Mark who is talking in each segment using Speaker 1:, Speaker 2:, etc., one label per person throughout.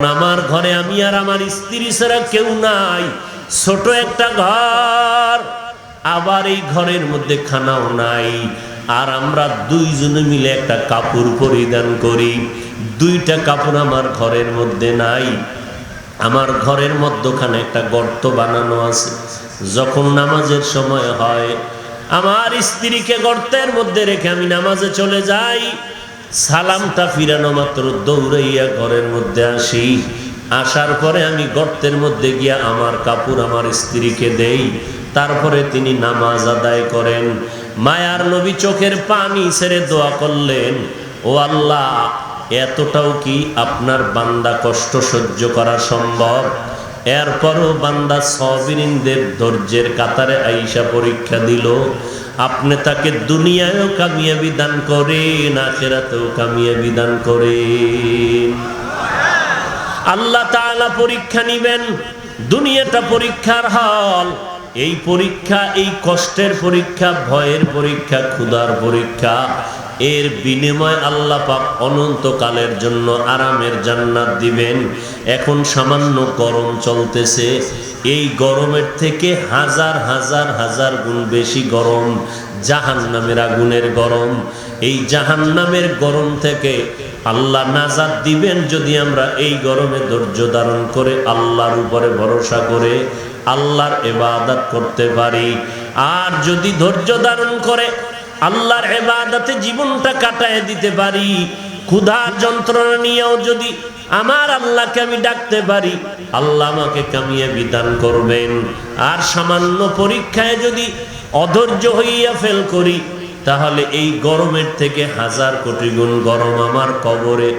Speaker 1: আমার ঘরে আমি আর আমার স্ত্রী ছাড়া কেউ নাই। ছোট একটা ঘর, আবার এই ঘরের মধ্যে খানাও নাই। আর আমরা দুইজনে মিলে একটা কাপড় পরিধান করি। দুইটা কাপড় আমার ঘরের মধ্যে নাই। আমার ঘরের মধ্যখানে একটা গর্ত বানানো আছে। যখন নামাজের সময় হয়, আমার স্ত্রীকে গর্তের মধ্যে রেখে আমি নামাজে চলে যাই। সালামটা ফিরানো মাত্র দৌড়াইয়া ঘরের মধ্যে আসি। আসার পরে আমি গর্তের মধ্যে গিয়া আমার কাপড় আমার স্ত্রীকে দেই। তারপরে তিনি নামাজ আদায় করেন। মায়ার নবী চোখের পানি ছেড়ে দোয়া করলেন, ও আল্লাহ, এতটাও কি আপনার বান্দা কষ্ট সহ্য করা সম্ভব? এরপরও বান্দা সবিরিনদের ধৈর্যের কাতারে আইসা পরীক্ষা দিল। আপনি তাকে দুনিয়ায়ও কামিয়া বিধান করেন, আখেরাতেও কামিয়া বিধান করেন। আল্লাহ তাআলা পরীক্ষা নিবেন, দুনিয়াটা পরীক্ষার হল। এই পরীক্ষা, এই কষ্টের পরীক্ষা, ভয়ের পরীক্ষা, ক্ষুধার পরীক্ষা, এর বিনিময় আল্লাহ পাক অনন্তকালের জন্য আরামের জান্নাত দিবেন। এখন সামান্য গরম চলতেছে এই গরমের থেকে হাজার হাজার হাজার গুণ বেশি গরম জাহান নামের আগুনের গরম। এই জাহান নামের গরম থেকে আল্লাহ নাজাদ দিবেন যদি আমরা এই গরমে ধৈর্য ধারণ করে আল্লাহর উপরে ভরসা করে আল্লাহর এবাদত করতে পারি। আর যদি ধৈর্য ধারণ করে আল্লাহর এবাদতে জীবনটা কাটায় দিতে পারি ক্ষুধার যন্ত্রণা নিয়েও যদি আমার আল্লাহকে আমি ডাকতে পারি, আল্লাহ আমাকে কামিয়ে বিধান করবেন। আর সামান্য পরীক্ষায় যদি অধৈর্য হইয়া ফেল করি, তাহলে এই গরমের থেকে হাজার কোটি গুণ গরম আমার কবরে।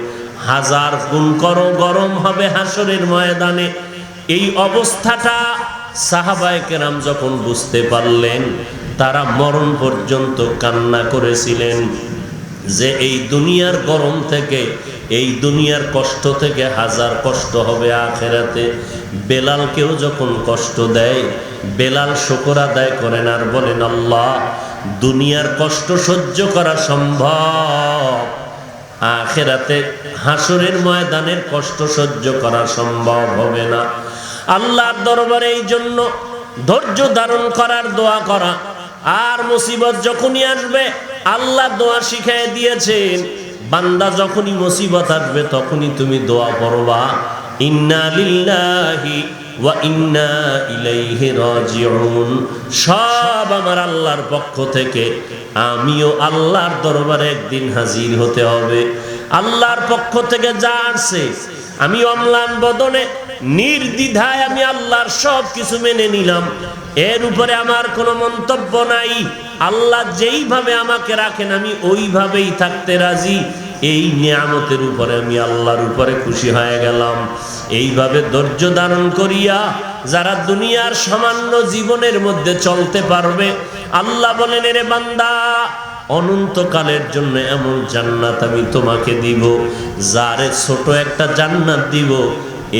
Speaker 1: হাজার গুণ করো, গরম হবে হাসরের ময়দানে। এই অবস্থাটা সাহাবায় কেরাম যখন বুঝতে পারলেন, তারা মরণ পর্যন্ত কান্না করেছিলেন। যে এই দুনিয়ার গরম থেকে, এই দুনিয়ার কষ্ট থেকে হাজার কষ্ট হবে আখেরাতে। বেলালকেও যখন কষ্ট দেয়, বেলাল শকর আদায় করেন আর বলেন, আল্লাহ, দুনিয়ার কষ্ট সহ্য করা সম্ভব। আখেরাতে হাসরের ময়দানের কষ্ট সহ্য করা সম্ভব হবে না। আল্লাহর দরবারে এই জন্য ধৈর্য ধারণ করার দোয়া করা। আর মুসিবত যখনই আসবে আল্লাহ দোয়া শিখাই দিয়েছেন, বান্দা যখনই মুসিবত আসবে তখনই তুমি দোয়া করবা ইন্না লিল্লাহি ওয়া ইন্না ইলাইহি রাজিউন। সব আমার আল্লাহর পক্ষ থেকে আমিও আল্লাহর দরবারে একদিন হাজির হতে হবে। আল্লাহর পক্ষ থেকে যা আসছে আমি অম্লান বদনে, নির্দ্বিধায় আমি আল্লাহর সব কিছু মেনে নিলাম। এর উপরে আমার কোনো মন্তব্য নাই। আল্লাহ যেইভাবে আমাকে রাখেন, আমি ওইভাবেই থাকতে রাজি। এই নিয়ামতের উপরে আমি আল্লাহর উপরে খুশি হয়ে গেলাম। এইভাবে ধৈর্য ধারণ করিয়া যারা দুনিয়ার সামান্য জীবনের মধ্যে চলতে পারবে, আল্লাহ বলেন রে বান্দা অনন্তকালের জন্য এমন জান্নাত আমি তোমাকে দিব, যারে ছোট একটা জান্নাত দিব।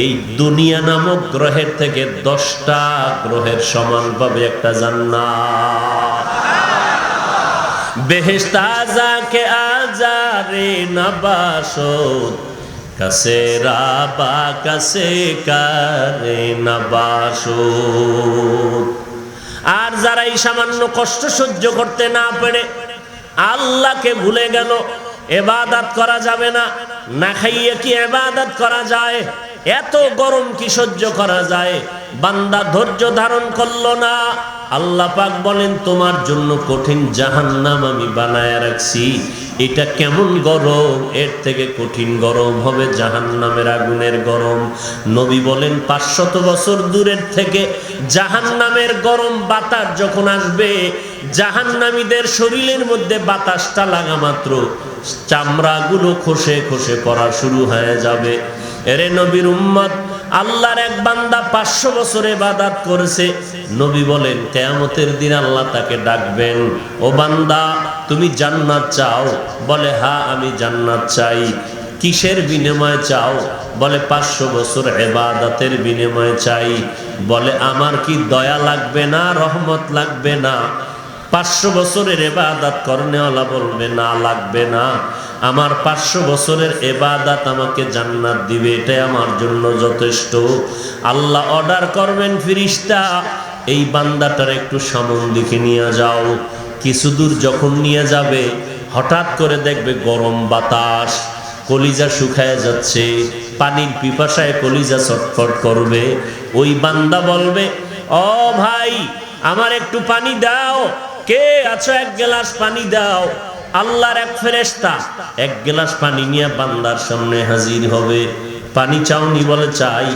Speaker 1: এই দুনিয়া নামক গ্রহের থেকে দশটা গ্রহের সমান পাবে একটা জান্নাত। বেহেস্তা যাকে আজারে নবাসত, কাছে রাবা, কাছে কারে নবাসত। আর যারা এই সামান্য কষ্ট সহ্য করতে না পেরে আল্লাহকে ভুলে গেল। এবাদাত করা যাবে না। না খাইয়ে কি এবাদাত করা যায়? এত গরম কি সহ্য করা যায়? বান্দা ধৈর্য ধারণ করল না। আল্লাহ পাক বলেন, তোমার জন্য কঠিন জাহান্নাম আমি বানায় রাখছি। এটা কেমন গরম? এর থেকে কঠিন গরম হবে জাহান্নামের আগুনের গরম। নবী বলেন, পাঁচশত বছর দূরের থেকে জাহান্নামের গরম বাতাস যখন আসবে জাহান্নামীদের শরীরের মধ্যে বাতাসটা লাগা মাত্র। চামড়াগুলো খসে খসে পড়া শুরু হয়ে যাবে। এরে নবীর উম্মত, আল্লাহর এক বান্দা পাঁচশো বছরে বাদাত করেছে। নবী বলেন, কেয়ামতের দিন আল্লাহ তাকে ডাকবেন। ও বান্দা, তুমি জান্নাত চাও? বলে, হা, আমি জান্নাত চাই। কিসের বিনিময়ে চাও? বলে, পাঁচশো বছর এবাদাতের বিনিময়ে চাই। বলে, আমার কি দয়া লাগবে না, রহমত লাগবে না? পাঁচশো বছরের এবাদাত করনেওয়ালা বলবে, না, লাগবে না। আমার পাঁচশো বছরের এবাদাত আমাকে জান্নাত দিবে, এটাই আমার জন্য যথেষ্ট। আল্লাহ অর্ডার করবেন ফিরিস্তা, এই বান্দাটার একটু সামন দিকে নিয়ে যাও। কিছু দূর যখন নিয়ে যাবে, হঠাৎ করে দেখবে গরম বাতাস, কলিজা শুকায় যাচ্ছে। পানির পিপাসায় কলিজা ছটফট করবে। ওই বান্দা বলবে, ও ভাই, আমার একটু পানি দাও। কে আছো? এক গ্লাস পানি দাও। আল্লাহর এক ফেরেস্তা এক গ্লাস পানি নিয়ে বান্দার সামনে হাজির হবে। পানি চাওনি বলে চাই,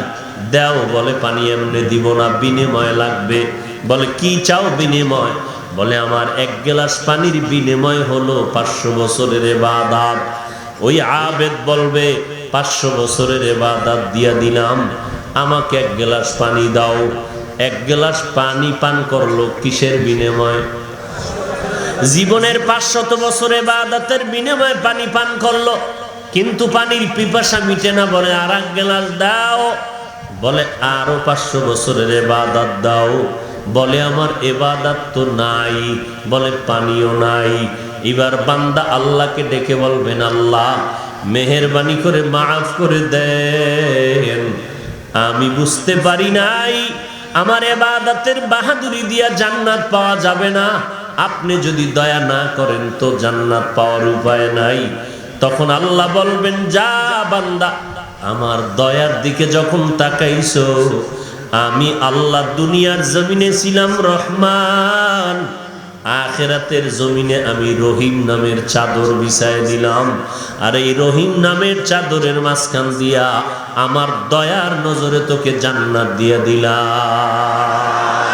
Speaker 1: দাও বলে পানি এমনি দিব না, বিনিময় লাগবে। বলে, কি চাও বিনিময়? বলে, আমার এক গ্লাস পানির বিনিময় হলো পাঁচশো বছরের এবাদাত। ওই আবেদ বলবে, পাঁচশো বছরের এবাদাত দিয়া দিলাম। আমাকে এক গ্লাস পানি দাও। এক গ্লাস পানি পান করল কিসের বিনিময়? জীবনের পাঁচশত বছরে বাদাতের বিনিময়ে পানি পান করল, কিন্তু পানির পিপাসা মিটে না বলে আর এক গ্লাস দাও, বলে আরও পাঁচশো বছরের এবাদাত দাও, বলে আমার এবাদাত তো নাই, বলে পানিও নাই। এবার বান্দা আল্লাহকে ডেকে বলবেন, আল্লাহ, মেহেরবানি করে মাফ করে দেন। আমি বুঝতে পারি নাই, আমার এবাদাতের বাহাদুরি দিয়া জান্নাত পাওয়া যাবে না। আপনি যদি দয়া না করেন তো জান্নাত পাওয়ার উপায় নাই। তখন আল্লাহ বলবেন, যা বান্দা, আমার দয়ার দিকে যখন তাকাইছো, আমি আল্লাহ দুনিয়ার জমিনে ছিলাম রহমান। আখেরাতের জমিনে আমি রহিম নামের চাদর বিছায় দিলাম। আর এই রহিম নামের চাদরের মাঝখান দিয়া আমার দয়ার নজরে তোকে জান্নাত দিয়া দিলাম।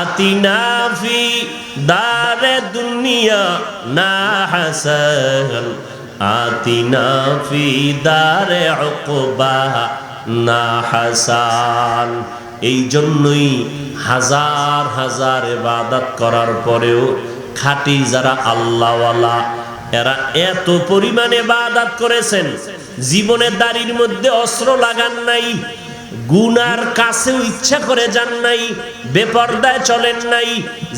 Speaker 1: আতিনা ফি দারে দুনিয়া না হাসান আতিনা ফি দারে উকবা না হাসান। এই জন্যই হাজার হাজার ইবাদত করার পরেও খাঁটি যারা আল্লাহওয়ালা, এরা এত পরিমাণে ইবাদত করেছেন জীবনের দাড়ির মধ্যে অস্ত্র লাগান নাই গুনার কাছেও ইচ্ছা করে যান নাই, বেপর্দায় চলেন নাই,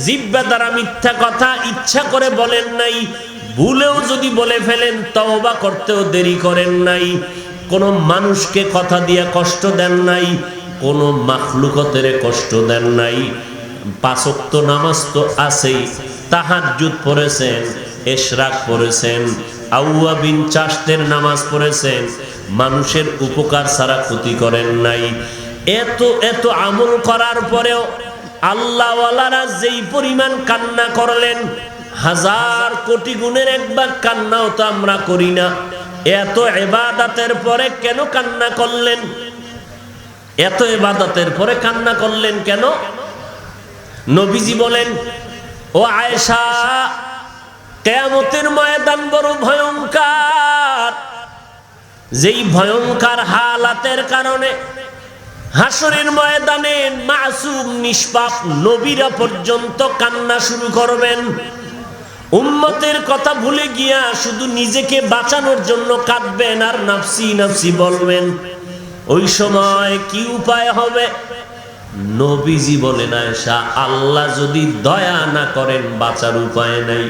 Speaker 1: জিব্বা দ্বারা মিথ্যা কথা ইচ্ছা করে বলেন নাই, ভুলেও যদি বলে ফেলেন, তওবা করতেও দেরি করেন নাই। কোনো মানুষকে কথা দিয়ে কষ্ট দেন নাই, কোনো মাখলুকতের কষ্ট দেন নাই। পাঁচক্ত নামাজ তো আছেই, তাহাজ্জুদ পড়েছেন, এশরাক পড়েছেন আউয়া বিন চাষদের নামাজ পড়েছেন মানুষের উপকার ছাড়া ক্ষতি করেন নাই। এত এত আমল করার পরেও আল্লাহওয়ালারা যেই পরিমাণ কান্না করলেন, হাজার কোটি গুণের একবার কান্নাও তো আমরা করি না। এত এবাদাতের পরে কেন কান্না করলেন? এত এবাদতের পরে কান্না করলেন কেন? নবীজি বলেন, ও আয়েশা, কেয়ামতের ময়দান বড় ভয়ঙ্কর। যেই ভয়ঙ্কর হালাতের কারণে হাসরের ময়দানে মাসুম নিষ্পাপ নবীরা পর্যন্ত কান্না শুরু করবেন। উম্মতের কথা ভুলে গিয়া শুধু নিজেকে বাঁচানোর জন্য কাঁদবেন আর নাফসি নাফসি বলবেন, ওই সময় কি উপায় হবে? নবীজি বলেন আয়সা আল্লাহ যদি দয়া না করেন, বাঁচার উপায় নাই।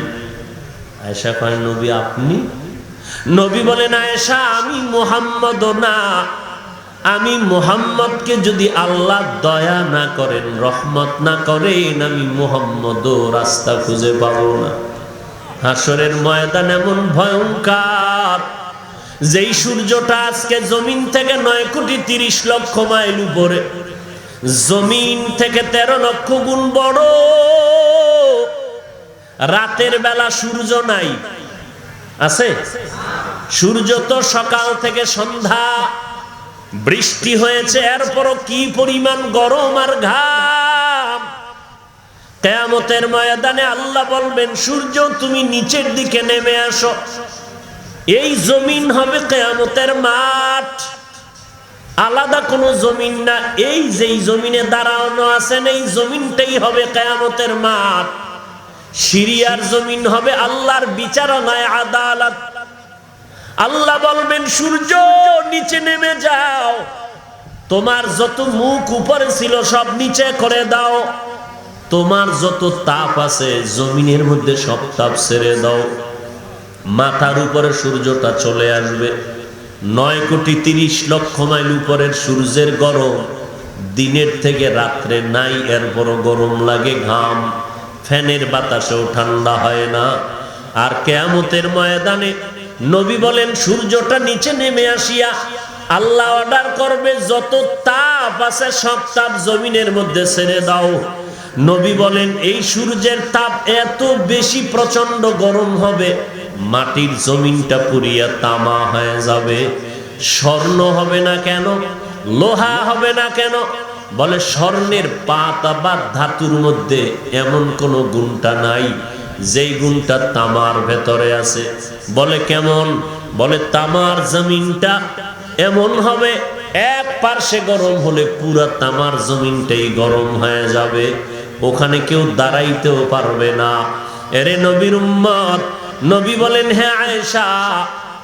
Speaker 1: আয়সা কয়, নবী, আপনি নবী বলেন, আয়েশা, আমি মোহাম্মদ না। আমি মোহাম্মদকে যদি আল্লাহ দয়া না করেন, রহমত না করেন, আমি মোহাম্মদ রাস্তা খুঁজে পাবো না। হাসরের ময়দান এমন ভয়ঙ্কর, যেই সূর্যটা আজকে জমিন থেকে নয় কোটি তিরিশ লক্ষ মাইল উপরে, জমিন থেকে তেরো লক্ষ গুণ বড়। রাতের বেলা সূর্য নাই আছে? সূর্য তো সকাল থেকে সন্ধ্যা, বৃষ্টি হয়েছে, এরপরও কি পরিমাণ গরম আর ঘাম? কেয়ামতের ময়দানে আল্লাহ বলবেন, সূর্য তুমি নিচের দিকে নেমে আসো। এই জমিন হবে কেয়ামতের মাঠ। আলাদা কোনো জমিন না, এই যেই জমিনে দাঁড়ানো আছেন, এই জমিনটাই হবে কেয়ামতের মাঠ। সিরিয়ার জমিন হবে আল্লাহর বিচারণায় আদালত। আল্লাহ বলবেন, সূর্য নিচে নেমে যাও। তোমার যত মুখ উপরে ছিল সব নিচে করে দাও। তোমার যত তাপ আছে জমিনের মধ্যে সব তাপ ছেড়ে দাও। মাথার উপরে সূর্যটা চলে আসবে। নয় কোটি তিরিশ লক্ষ মাইল উপরের সূর্যের গরম দিনের থেকে রাত্রে নাই, এরপরও গরম লাগে ঘাম। ফ্যানের বাতাসেও ঠান্ডা হয় না। আর কেয়ামতের ময়দানে নবী বলেন, সূর্যটা নিচে নেমে আসিয়া আল্লাহ অর্ডার করবে, যত তাপ আছে সব তাপ জমিনের মধ্যে ছেড়ে দাও। নবী বলেন, এই সূর্যের তাপ এত বেশি প্রচণ্ড গরম হবে, মাটির জমিনটা পুরিয়া তামা হয়ে যাবে। স্বর্ণ হবে না কেন? লোহা হবে না কেন? বলে, স্বর্ণের পাতা বা ধাতুর মধ্যে এমন কোনো গুণটা নাই, যেই গুণটা তামার ভেতরে আছে। বলে, কেমন? বলে, তামার জমিনটা এমন হবে, এক পার্শ্বে গরম হলে পুরা তামার জমিনটাই গরম হয়ে যাবে, ওখানে কেউ দাঁড়াইতেও পারবে না। এরে নবীর উম্মত, নবী বলেন হ্যাঁ আয়েশা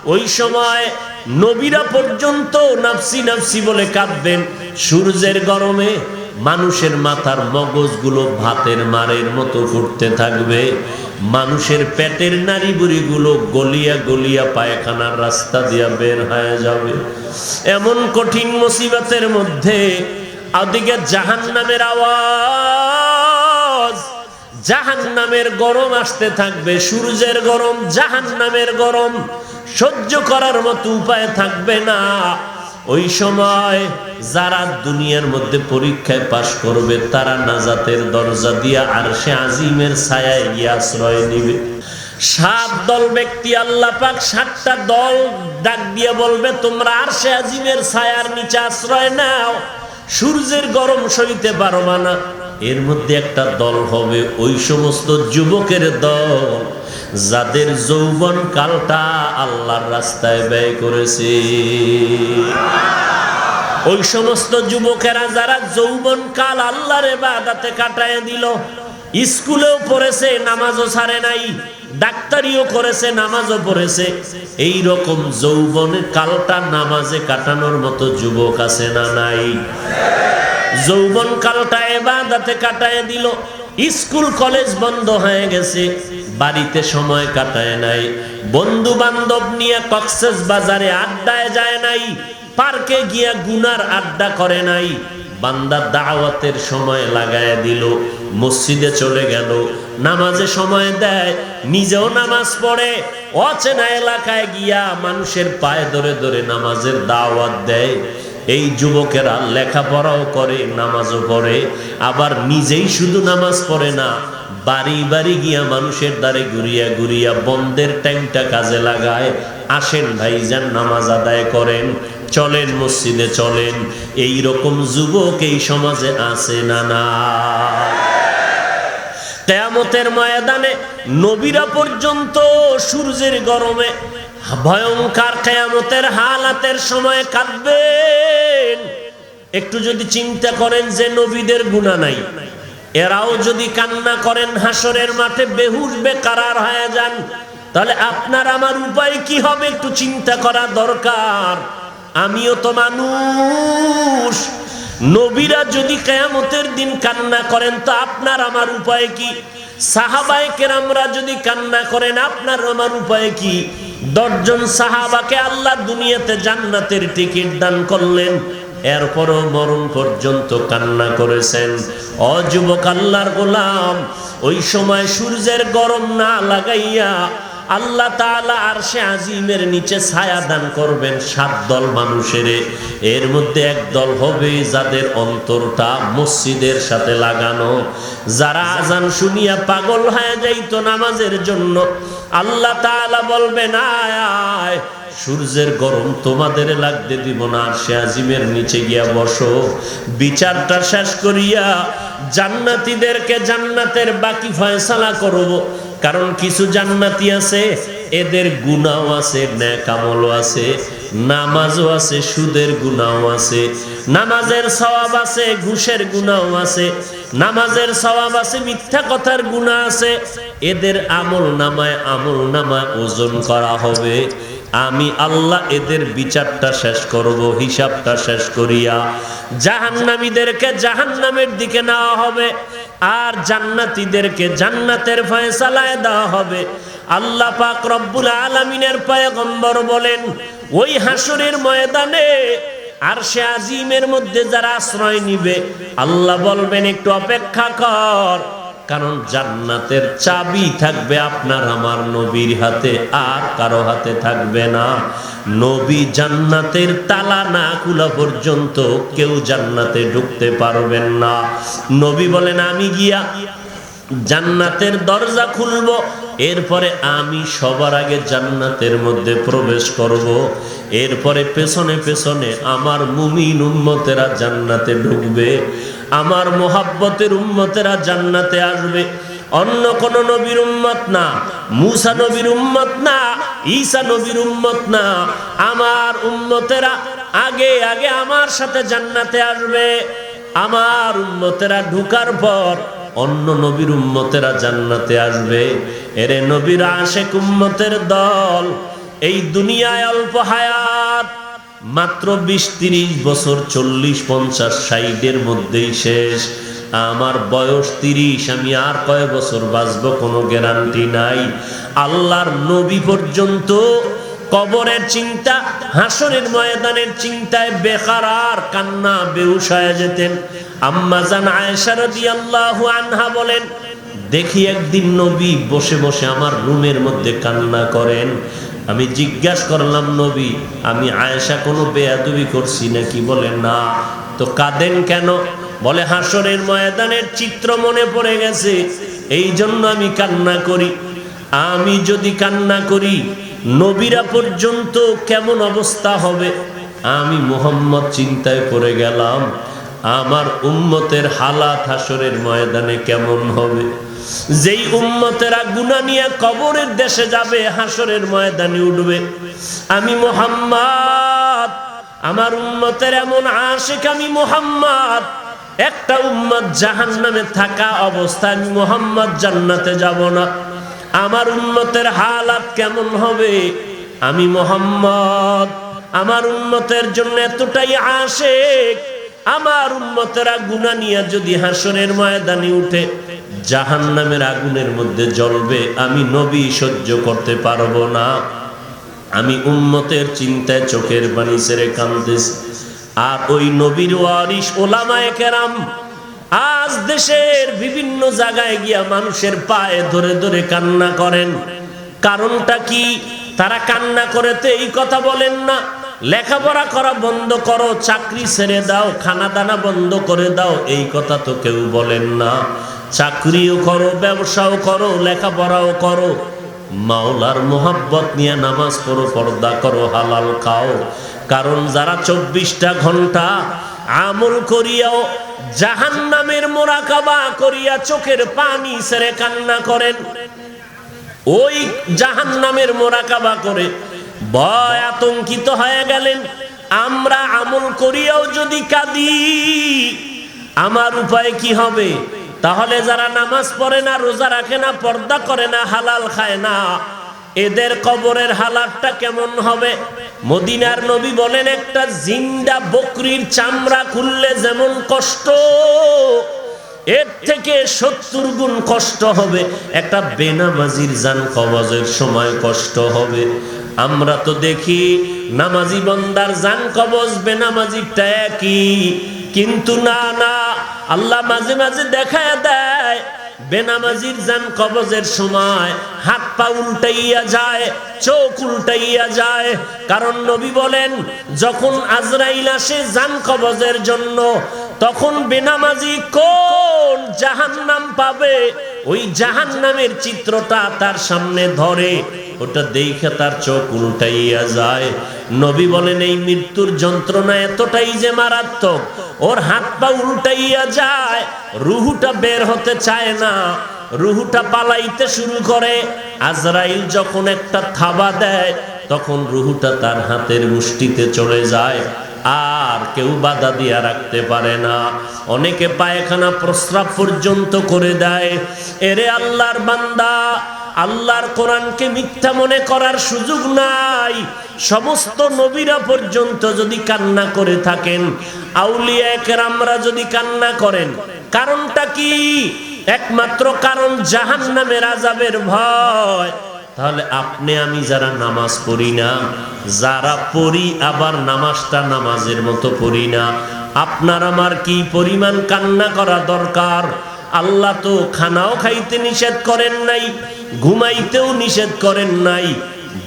Speaker 1: ওই সময় নবীরা পর্যন্ত নাফসি নাফসি বলে কাঁদবেন। সূর্যের গরমে মানুষের মাথার মগজগুলো ভাতের মারের মতো ফুটতে থাকবে। মানুষের পেটের নারী বুড়িগুলো গলিয়া গলিয়া পায়খানার রাস্তা দিয়া বের হয়ে যাবে। এমন কঠিন মুসিবতের মধ্যে ওদিকে জাহান নামের আওয়াজ জাহান নামের গরম আসতে থাকবে, সূর্যের গরম জাহান নামের গরম, সহ্য করার মতো উপায় থাকবে না। ওই সময় যারা দুনিয়ার মধ্যে পরীক্ষায় পাশ করবে, তারা নাজাতের দরজা দিয়া আর সে আজিমের ছায়ায় গিয়ে আশ্রয় নিবে। সাত দল ব্যক্তি আল্লাহ পাক সাতটা দল ডাক দিয়ে বলবে, তোমরা আর সে আজিমের ছায়ার নিচে আশ্রয় নাও, সূর্যের গরম সইতে পারবা না। এর মধ্যে একটা দল হবে ওই সমস্ত যুবকের দল, যাদের যৌবন কালটা আল্লাহর রাস্তায় ব্যয় করেছে। ওই সমস্ত যুবকেরা যারা যৌবন কাল আল্লাহর বাদাতে কাটায় দিল, স্কুলেও পড়েছে, নামাজও ছাড়ে নাই, ডাক্তারিও করেছে, নামাজও পড়েছে এই রকম যৌবনের কালটা নামাজে কাটানোর মতো যুবক আছে না নাই? যৌবন কালটা এবাদাতে কাটায় দিল। স্কুল, কলেজ বন্ধ হয়ে গেছে, বাড়িতে সময় কাটায় নাই। বন্ধু বান্ধব নিয়ে কক্সেস বাজারে আড্ডায় যায় নাই, পার্কে গিয়া গুনার আড্ডা করে নাই। বান্দা দাওয়াতের সময় লাগায় দিল, মসজিদে চলে গেল। নামাজে সময় দেয়, নিজেও নামাজ পড়ে। অচেনা এলাকায় গিয়া মানুষের পায়ে ধরে ধরে নামাজের দাওয়াত দেয়। এই যুবকেরা লেখাপড়াও করে, নামাজও পড়ে, আবার নিজেই শুধু নামাজ পড়ে না, বাড়ি বাড়ি গিয়া মানুষের দ্বারে ঘুরিয়া ঘুরিয়া বন্ধের টাইমটা কাজে লাগায়। আসেন ভাইজান, নামাজ আদায় করেন, চলেন মসজিদে চলেন। এই রকম যুবক এই সমাজে আছে না না। কেয়ামতের ময়দানে নবীরা পর্যন্ত সূর্যের গরমে ভয়ঙ্কর কেয়ামতের হালাতের সময় কাঁদবেন। একটু যদি চিন্তা করেন যে নবীদের গুণা নাই, এরাও যদি কান্না করেন হাসরের মাঠে বেহুশ, বেকারার হয়ে যান, তাহলে আপনার আমার উপায় কি হবে? একটু চিন্তা করা দরকার। আমিও তো মানুষ। নবীরা যদি কেয়ামতের দিন কান্না করেন, তো আপনার আমার উপায় কি? সাহাবায়ে কেরামরা যদি কান্না করেন, আপনার আমার উপায় কি? দশজন সাহাবাকে আল্লাহ দুনিয়াতে জান্নাতের টিকিট দান করলেন। এরপরও মরণ পর্যন্ত কান্না করেছেন। অযুবক আল্লাহর গোলাম, ওই সময় সূর্যের গরম না লাগাইয়া আল্লাহ তাআলা আর সে আজিমের নিচে ছায়া দান করবেন সাত দল মানুষের। এর মধ্যে এক দল হবে যাদের অন্তরটা মসজিদের সাথে লাগানো। যারা আজান শুনিয়া পাগল হয়ে যাইত নামাজের জন্য, আল্লাহ তাআলা বলবেন, আয় আয়, সূর্যের গরম তোমাদের লাগতে দিব না আর সে আজিমের নিচে গিয়া বসো। বিচারটা শেষ করিয়া জান্নাতীদেরকে জান্নাতের বাকি ফয়সালা করব। কারণ কিছু জান্নাতি আছে, এদের গুনাও আছে ন্যাকামলও আছে, নামাজও আছে, সুদের গুনাও আছে, নামাজের সওয়াব আছে, ঘুষের গুনাও আছে, নামাজের সওয়াব আছে, মিথ্যা কথার গুনাহ আছে, এদের আমল নামায় আমল নামায় ওজন করা হবে। আমি আল্লাহ এদের বিচারটা শেষ করব, হিসাবটা শেষ করিয়া। জাহান্নামীদেরকে জাহান্নামের দিকে নেওয়া হবে। আর জান্নাতীদেরকে জান্নাতের ফয়সালায় দেওয়া হবে। আল্লাহ পাক রব্বুল আলামিনের পয়গম্বর বলেন, ওই হাসরের ময়দানে আর সে আজিমের মধ্যে যারা আশ্রয় নিবে, আল্লাহ বলবেন, একটু অপেক্ষা কর। কারণ জান্নাতের চাবি থাকবে আপনার আমার নবীর হাতে, আর কারও হাতে থাকবে না। নবী জান্নাতের তালা না খোলা পর্যন্ত কেউ জান্নাতে ঢুকতে পারবেন না। নবী বলেন, আমি গিয়া জান্নাতের দরজা খুলব, এরপরে আমি সবার আগে জান্নাতের মধ্যে প্রবেশ করব, এরপরে পেছনে পেছনে আমার মুমিন উম্মতেরা জান্নাতে ঢুকবে, আমার মোহাব্বতের উম্মতেরা জান্নাতে আসবে। অন্য কোন নবীর উম্মত না, মুসা নবীর উম্মত না, ঈসা নবীর উম্মত না, আমার উম্মতেরা আগে আগে আমার সাথে জান্নাতে আসবে। আমার উম্মতেরা ঢুকার পর অন্য নবীর উম্মতেরা জান্নাতে আসবে। এরে নবীর আশেক উম্মতের দল, এই দুনিয়ায় অল্প হায়াত, মাত্র বিশ তিরিশ বছর, চল্লিশ, পঞ্চাশ ষাটের মধ্যেই শেষ। আমার বয়স তিরিশ, আমি আর কয় বছর বাঁচবো কোনো গ্যারান্টি নাই। আল্লাহর নবী পর্যন্ত কবরের চিন্তা, হাসরের ময়দানের চিন্তায় বেকার আর কান্না বেউস হয়ে যেতেন। আম্মা জান আয়েশা আনহা বলেন, দেখি একদিন নবী বসে বসে আমার রুমের মধ্যে কান্না করেন। আমি জিজ্ঞাসা করলাম, নবী, আমি আয়েশা কোনো বেয়াদবি করছি নাকি? বলে, না। তো কাঁদেন কেন? বলে, হাসরের ময়দানের চিত্র মনে পড়ে গেছে এই জন্য আমি কান্না করি। আমি যদি কান্না করি নবীরা পর্যন্ত কেমন অবস্থা হবে? আমি মোহাম্মদ চিন্তায় পড়ে গেলাম, আমার উম্মতের হালাত হাসরের ময়দানে কেমন হবে? যেই উম্মতেরা গুনা নিয়ে কবরের দেশে যাবে, হাসরের ময়দানে উঠবে। আমি মোহাম্মদ, আমার উম্মতের এমন আশেক আমি মোহাম্মদ। একটা উম্মত জাহান নামে থাকা অবস্থায় আমি মোহাম্মদ জান্নাতে যাব না। আমার উন্মতের হালাত কেমন হবে? আমি মোহাম্মদ, আমার উন্মতের জন্য এতটাই আশেক। আমার উন্মতেরা গুনা নিয়ে যদি হাসনের ময়দানে উঠে জাহান নামের আগুনের মধ্যে জ্বলবে, আমি নবী সহ্য করতে পারব না। আমি উন্মতের চিন্তায় চোখের বাণী ছেড়ে কান্দেছি। আর ওই নবীর ওয়ারিস ওলামায়ে কেরাম আজ দেশের বিভিন্ন জায়গায় গিয়া মানুষের পায়ে ধরে ধরে কান্না করেন। কারণটা কি? তারা কান্না করেতে এই কথা বলেন না। লেখাপড়া করা বন্ধ করো, চাকরি ছেড়ে দাও খানা দানা বন্ধ করে দাও, এই কথা তো কেউ বলেন না। চাকরিও করো, ব্যবসাও করো, লেখাপড়াও করো। মাওলার মোহাব্বত নিয়ে নামাজ পড়ো, পর্দা করো, হালাল খাও। কারণ যারা চব্বিশটা ঘণ্টা আমল করিয়াও জাহান নামের মোরাকাবা করিয়া চোখের পানি সেরে কান্না করেন। ওই জাহান নামের মোরাকাবা করে ভয় আতঙ্কিত হয়ে গেলেন। আমরা আমল করিয়াও যদি কাঁদি, আমার উপায় কি হবে? তাহলে যারা নামাজ পড়ে না, রোজা রাখে না, পর্দা করে না, হালাল খায় না। এদের কবরের হালাতটা কেমন হবে? মদিনার নবী বলেন, একটা জিন্দা বকরির চামড়া খুললে যেমন কষ্ট, এর থেকে সত্তর গুণ কষ্ট হবে। একটা বেনামাজির জান কবজের সময় কষ্ট হবে। আমরা তো দেখি, নামাজি বন্দার জান কবজ বেনামাজিরটা একই। কিন্তু না না, আল্লাহ মাঝে মাঝে দেখা দেয় বেনামাজির জান কবজের সময় হাত পা উল্টাইয়া যায়, চোখ উল্টাইয়া যায়। কারণ নবী বলেন, যখন আজরাইল আসে জান কবজের জন্য, তখন বেনামাজি কোন জাহান্নাম পাবে? ওই জাহান্নামের চিত্রটা তার সামনে ধরে। ওটা দেখে তার চোখ উল্টাইয়া যায়। নবী বলেন, এই মৃত্যুর যন্ত্রণা এতটাই যে মারাত্মক ওর হাত পা উল্টাইয়া যায়, রুহুটা বের হতে চায় না। রুহুটা পালাইতে শুরু করে। আজরাইল যখন একটা থাবা দেয়, তখন রুহুটা তার হাতের মুষ্টিতে চলে যায়। আর কেউ বাধা দিয়া রাখতে পারে না। অনেকে পায়খানা প্রস্রাব পর্যন্ত করে দেয়। এরে আল্লাহর বান্দা আল্লাহর কোরআনকে মিথ্যা মনে করার সুযোগ নাই। সমস্ত নবীরা পর্যন্ত যদি কান্না করে থাকেন, আউলিয়া কেরামরা যদি কান্না করেন, কারণটা কি? একমাত্র কারণ জাহান নামের আজাবের ভয়। তাহলে আপনি, আমি যারা নামাজ পড়ি না, যারা পড়ি আবার নামাজটা নামাজের মতো পড়ি না, আপনার আমার কি পরিমাণ কান্না করা দরকার? আল্লাহ তো খানাও খাইতে নিষেধ করেন নাই। ঘুমাইতেও নিষেধ করেন নাই,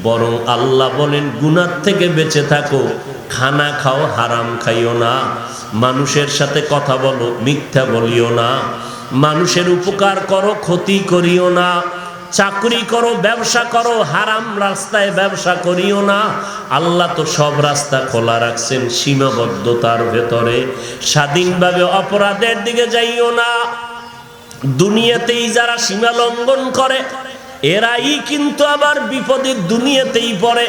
Speaker 1: বরং আল্লাহ বলেন গুনার থেকে বেঁচে থাকো, খানা খাও, হারাম খাইও না, মানুষের সাথে কথা বলো, মিথ্যা বলিও না, মানুষের উপকার করো, ক্ষতি করিও না, চাকরি করো, ব্যবসা করো, হারাম রাস্তায় ব্যবসা করিও না, আল্লাহ তো সব রাস্তা খোলা রাখছেন, সীমাবদ্ধতার ভেতরে, স্বাধীনভাবে অপরাধের দিকে যাইও না, দুনিয়াতেই যারা সীমা লঙ্ঘন করে এরাই কিন্তু আবার বিপদের দুনিয়াতেই পড়ে।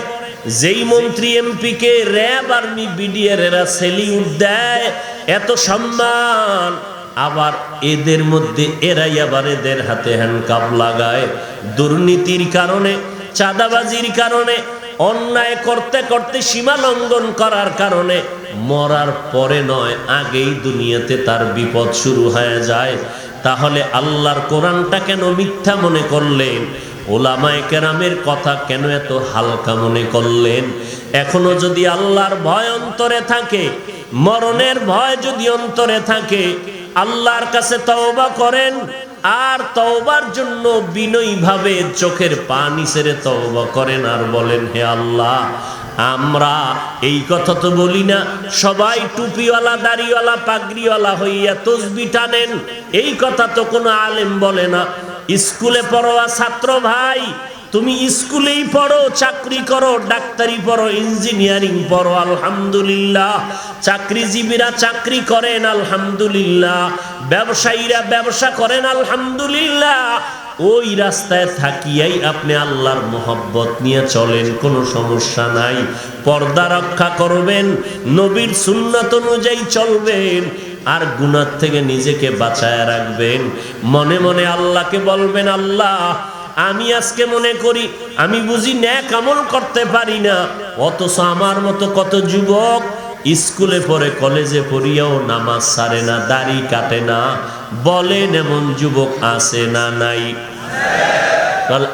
Speaker 1: যেই মন্ত্রী এমপি কে র্যাব আর্মি, বিডিআর এরা সেলিউট দেয়, এত সম্মান। আবার এদের মধ্যে এরাই আবার এদের হাতে হ্যান্ডকাপ লাগায়। দুর্নীতির কারণে, চাঁদাবাজির কারণে, অন্যায় করতে করতে সীমা লঙ্ঘন করার কারণে মরার পরে নয়, আগেই দুনিয়াতে তার বিপদ শুরু হয়ে যায়। তাহলে আল্লাহর কোরআনটা কেন মিথ্যা মনে করলেন? ওলামায় কেরামের কথা কেন এত হালকা মনে করলেন? এখনও যদি আল্লাহর ভয় অন্তরে থাকে, মরণের ভয় যদি অন্তরে থাকে, আল্লাহর কাছে তওবা করেন, আর তওবার জন্য বিনয়ীভাবে চোখের পানি সেরে তওবা করেন আর বলেন, হে আল্লাহ আমরা এই কথা তো বলি না। সবাই টুপিওয়ালা, দাড়িওয়ালা, পাগড়িওয়ালা হইয়া তসবি টানেন। এই কথা তো কোনো আলেম বলে না। স্কুলে পড়োয়া ছাত্র ভাই, তুমি স্কুলেই পড়ো, চাকরি করো, ডাক্তারি পড়ো, ইঞ্জিনিয়ারিং পড়ো, আলহামদুলিল্লাহ। চাকরিজীবীরা চাকরি করেন, আলহামদুলিল্লাহ। ব্যবসায়ীরা ব্যবসা করেন, আলহামদুলিল্লাহ। ওই রাস্তায় থাকিয়াই আপনি আল্লাহর মোহব্বত নিয়ে চলেন, কোনো সমস্যা নাই। পর্দা রক্ষা করবেন, নবীর সুন্নাত অনুযায়ী চলবেন, আর গুনার থেকে নিজেকে বাঁচায় রাখবেন। মনে মনে আল্লাহকে বলবেন, আল্লাহ, আমি আজকে মনে করি, আমি বুঝি ন্যাক আমল করতে পারি না, অথচ আমার মতো কত যুবক স্কুলে পড়ে, কলেজে পড়িয়াও নামাজ সারে না, দাড়ি কাটে না। বলেন, এমন যুবক আছে না নাই?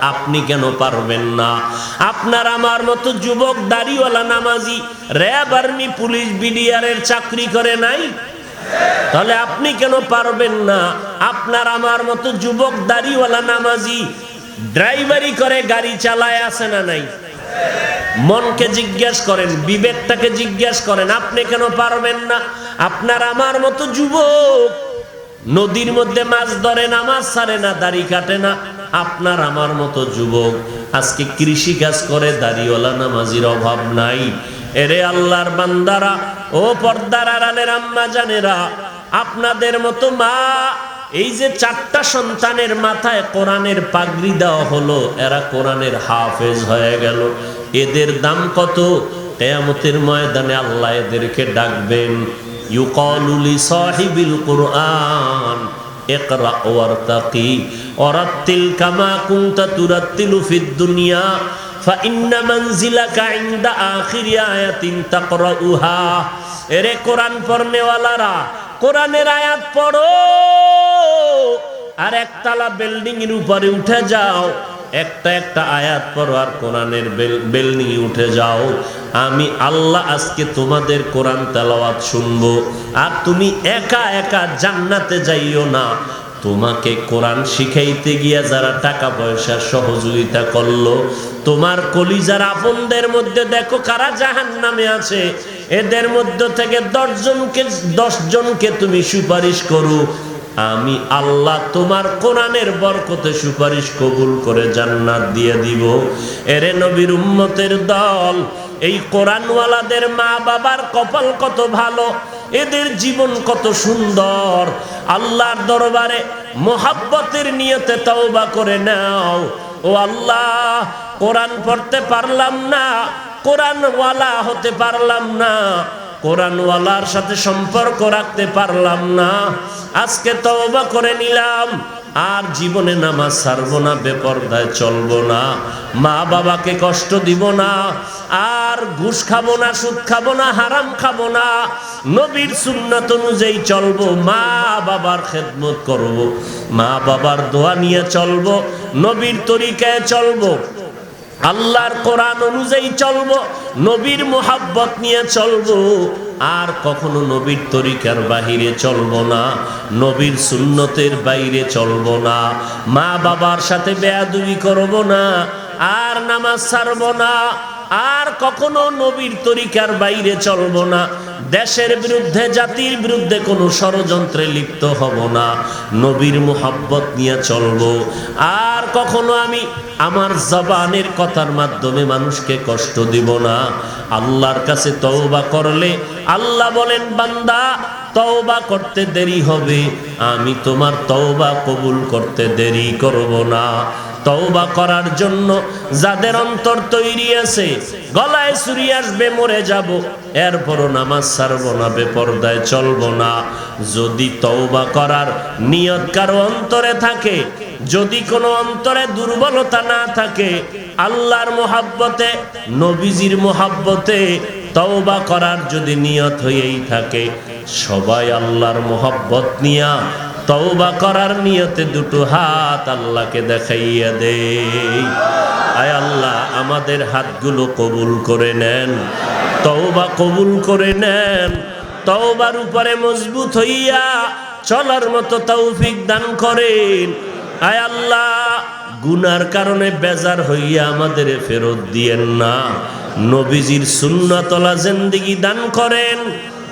Speaker 1: আপনি কেন পারবেন না? আপনার আমার মতো যুবক, দাড়িওয়ালা নামাজি, র্যাব আর্মি, পুলিশ, বিডিআরের চাকরি করে নাই? তাহলে আপনি কেন পারবেন না? আপনার আমার মতো যুবক, দাড়িওয়ালা নামাজি, ড্রাইভারি করে, গাড়ি চালায় আছে না নাই? মনকে জিজ্ঞেস করেন, বিবেকটাকে জিজ্ঞেস করেন, আপনি কেন পারবেন না? আপনার আমার মতো যুবক নদীর মধ্যে মাছ ধরে না, মাছ ছাড়ে না, দাড়ি কাটে না, আপনার আমার মতো যুবক আজকে কৃষি কাজ করে, দাড়িওয়ালা নামাজির অভাব নাই। এরে আল্লাহর বান্দারা, ও পর্দার আড়ালের আম্মা জানেরা, আপনাদের মতো মা এই যে চারটা সন্তানের মাথায় কোরআনের পাগড়ি দেওয়া হলো এরা কোরআনের হাফেজ হয়ে গেল এদের দাম কত কেয়ামতের ময়দানে আল্লাহ এদেরকে ডাকবেন ইউকালুলি সাহিবিল কোরআন اقرأ وارتقي ورتل كما كنت ترتل في الدنيا فإن منزلك عند آخر آية تقرأها এরে কোরআন পড়নেওয়ালারা কোরআনের আয়াত পড়ো। আর একতলা বিল্ডিং এর উপরে উঠে যাও। একটা একটা আয়াত পড়ো আর কোরআনের বিল্ডিং এ উঠে যাও। আমি আল্লাহ আজকে তোমাদের কোরআন তেলাওয়াত শুনব। আর তুমি একা একা জান্নাতে যাইও না। তোমাকে কোরআন শিখাইতে গিয়া যারা টাকা পয়সা সহযোগিতা করল, তোমার কলিজার আপনদের মধ্যে দেখো কারা জাহান নামে আছে। এদের মধ্য থেকে দশজনকে দশজনকে তুমি সুপারিশ করো। আমি আল্লাহ তোমার কোরআনের বরকতে সুপারিশ কবুল করে জান্নাত দিয়ে দিব। এরে নবীর উম্মতের দল, এই কোরআনওয়ালাদের মা বাবার কপাল কত ভালো, এদের জীবন কত সুন্দর। আল্লাহর দরবারে মোহাব্বতের নিয়তে তওবা করে নাও। ও আল্লাহ, কোরআন পড়তে পারলাম না কোরআনওয়ালা হতে পারলাম না। কোরআনওয়ালার সাথে সম্পর্ক রাখতে পারলাম না। আজকে তওবা করে নিলাম। আর জীবনে নামাজ ছাড়বো না, বেপর্দায় চলবো না। মা বাবাকে কষ্ট দিব না। আর ঘুষ খাব না, সুদ খাব না, হারাম খাব না। নবীর সুন্নাত অনুযায়ী চলবো, মা বাবার খেদমত করব। মা বাবার দোয়া নিয়ে চলবো, নবীর তরিকায় চলবো। আল্লাহর কোরআন অনুযায়ী চলব, নবীর মোহাব্বত নিয়ে চলবো, আর কখনো নবীর তরিকার বাহিরে চলবো না, নবীর সুন্নতের বাইরে চলবো না, মা বাবার সাথে বেয়াদুবি করব না, আর নামাজ ছাড়বো না, আর কখনো নবীর তরিকার বাইরে চলবো না। দেশের বিরুদ্ধে, জাতির বিরুদ্ধে কোনো ষড়যন্ত্রে লিপ্ত হব না। নবীর মোহাব্বত নিয়ে চলবো। আর কখনো আমি আমার জবানের কথার মাধ্যমে মানুষকে কষ্ট দিব না। আল্লাহর কাছে তওবা করলে আল্লাহ বলেন, বান্দা, তওবা করতে দেরি হবে। আমি তোমার তওবা কবুল করতে দেরি করব না। তওবা করার জন্য যাদের অন্তর তৈরি আছে, গলায় চুরি আসবে, মরে যাব। এরপরও নামাজ ছাড়বো না, বেপর্দায় চলবো না। যদি তওবা করার নিয়ত কারও অন্তরে থাকে, যদি কোনো অন্তরে দুর্বলতা না থাকে, আল্লাহর মোহাব্বতে, নবীজির মোহাব্বতে তওবা করার যদি নিয়ত হয়েই থাকে, সবাই আল্লাহর মোহাব্বত নিয়া তওবা করার নিয়তে দুটো হাত আল্লাহকে দেখাইয়া দেই। আয় আল্লাহ, আমাদের হাতগুলো কবুল করে নেন। তওবা কবুল করে নেন। তওবার উপরে মজবুত হইয়া চলার মতো তৌফিক দান করেন। আয় আল্লাহ, গুনার কারণে বেজার হইয়া আমাদের ফেরত দিয়েন না। নবীজির সুন্নতলা জিন্দিগি দান করেন।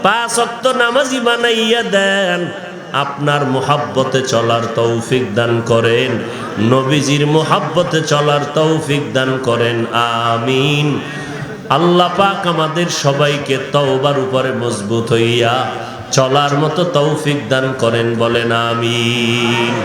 Speaker 1: পাঁচ অক্ত নামাজি বানাইয়া দেন। আপনার মোহাব্বতে চলার তৌফিক দান করেন, নবীজির মোহাব্বতে চলার তৌফিক দান করেন, আমিন। আল্লাহ পাক আমাদের সবাইকে তওবার উপরে মজবুত হইয়া চলার মতো তৌফিক দান করেন বলেন, আমিন।